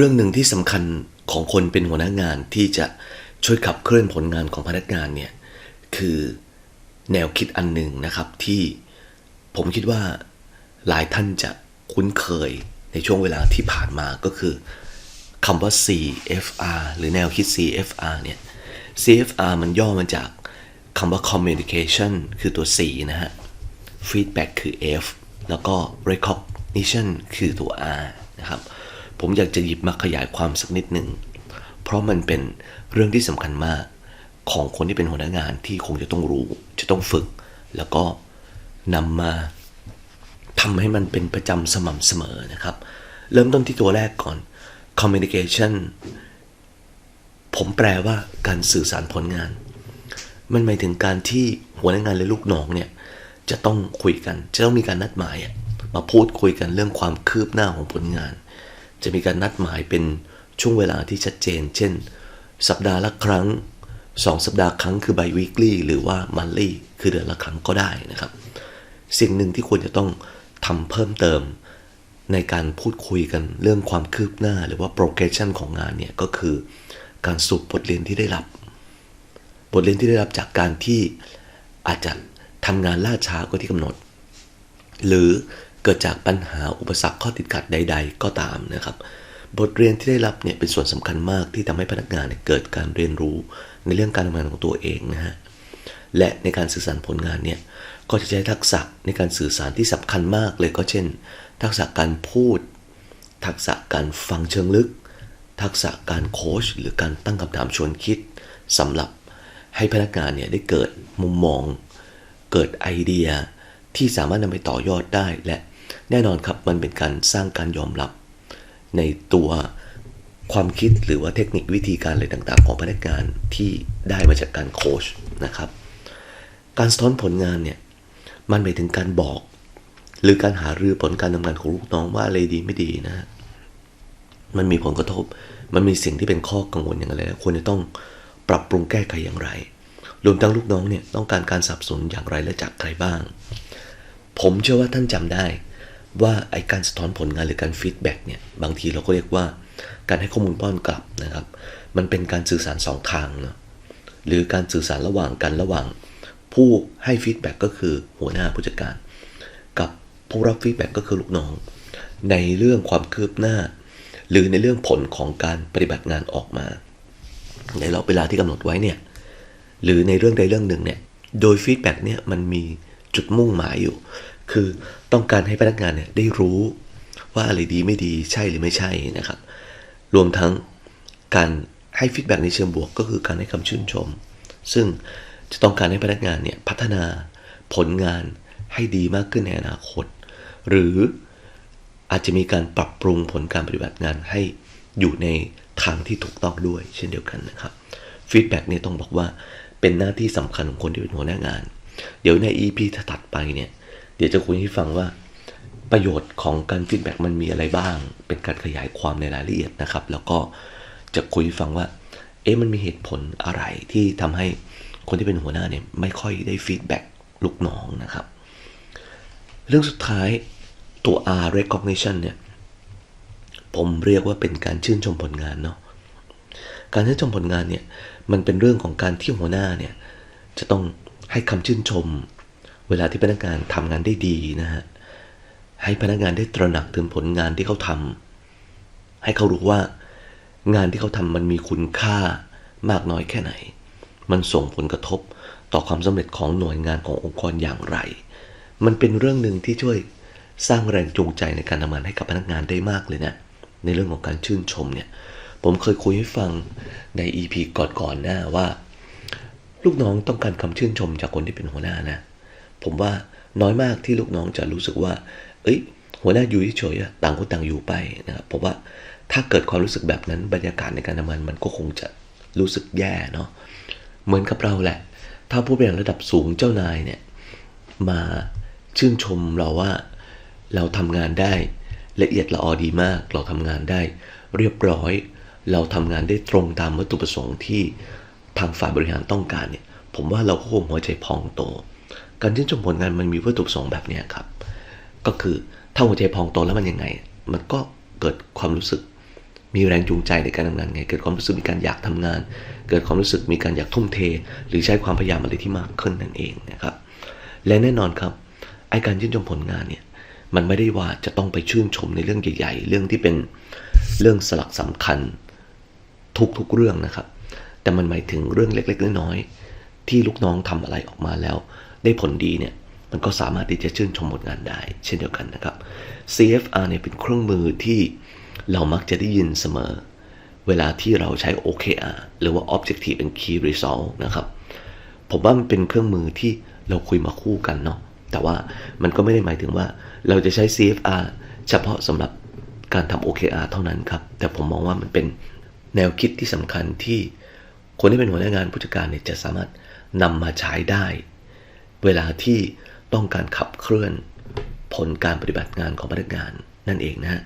เรื่องหนึ่งที่สำคัญของคนเป็นหัวหน้างานที่จะช่วยขับเคลื่อนผลงานของพนักงานเนี่ยคือแนวคิดอันหนึ่งนะครับที่ผมคิดว่าหลายท่านจะคุ้นเคยในช่วงเวลาที่ผ่านมาก็คือคำว่า CFR หรือแนวคิด CFR เนี่ย CFR มันย่อมาจากคำว่า communication คือตัว C นะฮะ feedback คือ F แล้วก็ recognition คือตัว R นะครับ ผมอยากจะหยิบมาขยายความสักนิดหนึ่ง เพราะมันเป็นเรื่องที่สำคัญมากของคนที่เป็นหัวหน้างานที่คงจะต้องรู้ จะต้องฝึก แล้วก็นำมาทำให้มันเป็นประจำสม่ำเสมอนะครับ เริ่มต้นที่ตัวแรกก่อน communication ผมแปลว่าการสื่อสารผลงาน มันหมายถึงการที่หัวหน้างานและลูกน้องเนี่ยจะต้องคุยกัน จะต้องมีการนัดหมายมาพูดคุยกันเรื่องความคืบหน้าของผลงาน จะมีการนัดหมายเป็นช่วงเวลาที่ชัดเจน เช่น สัปดาห์ละครั้งสองสัปดาห์ครั้งคือ by weekly หรือว่า monthly คือเดือนละครั้งก็ได้นะครับ สิ่งหนึ่งที่ควรจะต้องทำเพิ่มเติม ในการพูดคุยกันเรื่องความคืบหน้าหรือว่า progression ของงานเนี่ยก็คือ การสรุปบทเรียนที่ได้รับ บทเรียนที่ได้รับจากการที่อาจจะทำงานล่าช้ากว่าที่กำหนด หรือ เกิดจากปัญหาอุปสรรคข้อติดขัดใด ๆ ก็ตามนะครับ บทเรียนที่ได้รับเนี่ยเป็นส่วนสำคัญมากที่ทำให้พนักงานเนี่ยเกิดการเรียนรู้ในเรื่องการทำงานของตัวเองนะฮะและในการสื่อสารผลงานเนี่ยก็จะใช้ทักษะในการสื่อสารที่สำคัญมากเลยก็เช่น ทักษะการพูด ทักษะการฟังเชิงลึก ทักษะการโค้ชหรือการตั้งคำถามชวนคิดสำหรับให้พนักงานเนี่ยได้เกิดมุมมอง เกิดไอเดียที่สามารถนำไปต่อยอดได้ และ แน่นอนครับมันเป็นการสร้างการยอมรับ ในตัวความคิดหรือว่าเทคนิควิธีการอะไรต่างๆ ของพนักงานที่ได้มาจากการโค้ชนะครับ การสะท้อนผลงานเนี่ยมันหมายถึงการบอก หรือการหารือผลการทำงานของลูกน้องว่าอะไรดีไม่ดีนะ มันมีผลกระทบ มันมีสิ่งที่เป็นข้อกังวลอย่างไรควรจะต้องปรับปรุงแก้ไขอย่างไร รวมทั้งลูกน้องเนี่ยต้องการการสับสนุนอย่างไรและจากใครบ้าง ผมเชื่อว่าท่านจำได้ ว่าไอการสะท้อนผลงานหรือการฟีดแบ็กเนี่ยบางทีเราก็เรียกว่าการให้ข้อมูลป้อนกลับนะครับ มันเป็นการสื่อสารสองทางเนาะหรือการสื่อสารระหว่างกันระหว่าง ผู้ให้ฟีดแบ็กก็คือหัวหน้าผู้จัดการ กับผู้รับฟีดแบ็กก็คือลูกน้อง ในเรื่องความคืบหน้า หรือในเรื่องผลของการปฏิบัติงานออกมา ในรอบเวลาที่กำหนดไว้เนี่ยหรือในเรื่องใดเรื่องหนึ่งเนี่ยโดยฟีดแบ็กเนี่ยมันมีจุดมุ่งหมายอยู่ คือต้องการให้พนักงานเนี่ยได้รู้ว่าอะไรดีไม่ดีใช่หรือไม่ใช่นะครับ รวมทั้งการให้ฟีดแบ็กในเชิงบวก ก็คือการให้คำชื่นชม ซึ่งจะต้องการให้พนักงานเนี่ยพัฒนาผลงานให้ดีมากขึ้นในอนาคต หรืออาจจะมีการปรับปรุงผลการปฏิบัติงานให้อยู่ในทางที่ถูกต้องด้วย เช่นเดียวกันนะครับฟีดแบ็กเนี่ยต้องบอกว่าเป็นหน้าที่สำคัญของคนที่เป็นหัวหน้างาน เดี๋ยวใน EP ถัดไปเนี่ย เดี๋ยวจะคุยให้ฟังว่า ประโยชน์ของการฟีดแบ็กมันมีอะไรบ้าง เป็นการขยายความในรายละเอียดนะครับ แล้วก็จะคุยให้ฟังว่า เอ๊ะมันมีเหตุผลอะไรที่ทำให้คนที่เป็นหัวหน้าเนี่ยไม่ค่อยได้ฟีดแบ็กลูกน้องนะครับ เรื่องสุดท้ายตัว R recognition เนี่ยผมเรียกว่าเป็นการชื่นชมผลงานเนาะการชื่นชมผลงานเนี่ยมันเป็นเรื่องของการที่หัวหน้าเนี่ยจะต้องให้คำชื่นชม เวลาที่พนักงานทำงานได้ดีนะฮะให้พนักงานได้ตระหนักถึงผลงานที่เขาทำให้เขารู้ว่างานที่เขาทำมันมีคุณค่ามากน้อยแค่ไหน มันส่งผลกระทบต่อความสำเร็จของหน่วยงานขององค์กรอย่างไร มันเป็นเรื่องหนึ่งที่ช่วยสร้างแรงจูงใจในการทำงานให้กับพนักงานได้มากเลยนะ ในเรื่องของการชื่นชมเนี่ย ผมเคยคุยให้ฟังใน EP ก่อนๆหน้าว่า ลูกน้องต้องการคำชื่นชมจากคนที่เป็นหัวหน้านะ ผมว่าน้อยมากที่ลูกน้องจะรู้สึกว่า เอ้ย หัวหน้าอยู่เฉยๆต่างคนต่างอยู่ไปนะครับเพราะว่าถ้าเกิดความรู้สึกแบบนั้นบรรยากาศในการทำงานมันก็คงจะรู้สึกแย่เนาะเหมือนกับเราแหละ ถ้าผู้บริหารระดับสูงเจ้านายเนี่ยมาชื่นชมเราว่าเราทำงานได้ละเอียดละออดีมาก เราทำงานได้เรียบร้อย เราทำงานได้ตรงตามวัตถุประสงค์ที่ทางฝ่ายบริหารต้องการเนี่ย ผมว่าเราก็คงหัวใจพองโต การชื่นชมผลงานมันมีวัตถุประสงค์แบบนี้ครับ ก็คือถ้าหัวใจพองโตแล้วมันยังไง มันก็เกิดความรู้สึก มีแรงจูงใจในการทำงานไง เกิดความรู้สึกมีการอยากทำงาน เกิดความรู้สึกมีการอยากทุ่มเท หรือใช้ความพยายามอะไรที่มากขึ้นนั่นเองนะครับ และแน่นอนครับไอการชื่นชมผลงานเนี่ยมันไม่ได้ว่าจะต้องไปชื่นชมในเรื่องใหญ่ๆ เรื่องที่เป็นเรื่องสลักสำคัญทุกๆเรื่องนะครับ แต่มันหมายถึงเรื่องเล็กๆน้อยๆ ที่ลูกน้องทำอะไรออกมาแล้ว ได้ผลดีเนี่ยมันก็สามารถที่จะชื่นชมผลงานได้ เช่นเดียวกันนะครับ CFR เนี่ยเป็นเครื่องมือที่เรามักจะได้ยินเสมอ เวลาที่เราใช้ OKR หรือว่า Objective and Key Result นะครับ ผมว่ามันเป็นเครื่องมือที่เราคุยมาคู่กันเนาะแต่ว่ามันก็ไม่ได้หมายถึงว่าเราจะใช้ CFR เฉพาะสำหรับการทำ OKR เท่านั้นครับ แต่ผมมองว่ามันเป็นแนวคิดที่สำคัญที่คนที่เป็นหัวหน้างานผู้จัดการเนี่ยจะสามารถ นำมาใช้ได้ เวลาที่ต้องการขับเคลื่อนผลการปฏิบัติงานของพนักงานนั่นเองนะฮะ